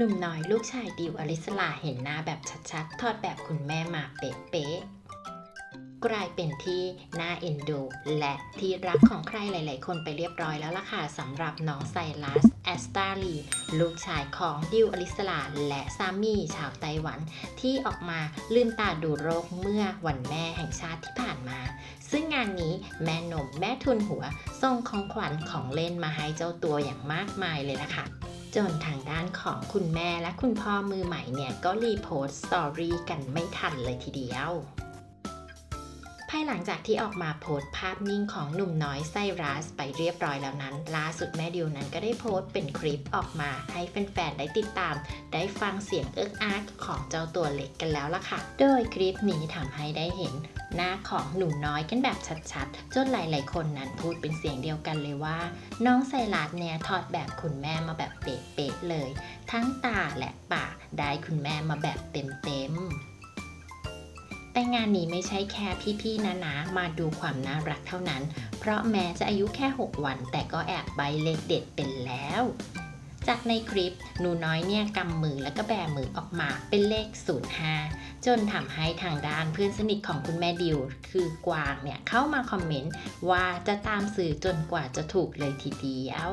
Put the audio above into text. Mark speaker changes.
Speaker 1: หนุ่มน้อยลูกชายดิวอลิสลาเห็นหน้าแบบชัดๆ ทอดแบบคุณแม่มาเป๊ะๆ กลายเป็นที่น่าเอ็นดู และที่รักของใครหลายๆ คนไปเรียบร้อยแล้วล่ะค่ะสำหรับน้องไซรัสแอสตาลีลูกชายของดิวอลิสลาและสามีชาวไต้หวัน ที่ออกมาลืมตาดูโรคเมื่อวันแม่แห่งชาติที่ผ่านมา ซึ่งงานนี้แม่หนมแม่ทุนหัวส่งของขวัญของเล่นมาให้เจ้าตัวอย่างมากมายเลยล่ะค่ะ จนทางด้านของคุณแม่และคุณพ่อมือใหม่เนี่ยก็รีโพสต์สตอรี่กันไม่ทันเลยทีเดียว ภายหลังจากที่ออกมาโพสต์ภาพนิ่งของหนุ่มน้อยไซรัสไปเรียบร้อยแล้วนั้น ล่าสุดแม่ดิวนั้นก็ได้โพสต์เป็นคลิปออกมา ให้แฟนๆได้ติดตาม ได้ฟังเสียงเอิ๊กอาร์กของเจ้าตัวเล็กกันแล้วล่ะค่ะ โดยคลิปนี้ทำให้ได้เห็นหน้าของหนุ่มน้อยกันแบบชัดๆ จนหลายๆ คนนั้นพูดเป็นเสียงเดียวกันเลยว่า น้องไซรัสเนี่ยถอดแบบคุณแม่มาแบบเป๊ะๆเลย ทั้งตาและปากได้คุณแม่มาแบบเต็มๆ แต่งานนี้ไม่ใช่แค่พี่ๆนะนะมาดูความน่ารักเท่านั้น เพราะแม้จะอายุแค่ 6 วัน แต่ก็แอบใบเลขเด็ดเป็นแล้ว จากในคลิปหนูน้อยเนี่ยกำมือแล้วก็แบมือออกมาเป็นเลข 05 จนทำให้ทางด้านเพื่อนสนิทของคุณแม่ดิว คือกวางเนี่ยเข้ามาคอมเมนต์ว่าจะตามสื่อจนกว่าจะถูกเลยทีเดียว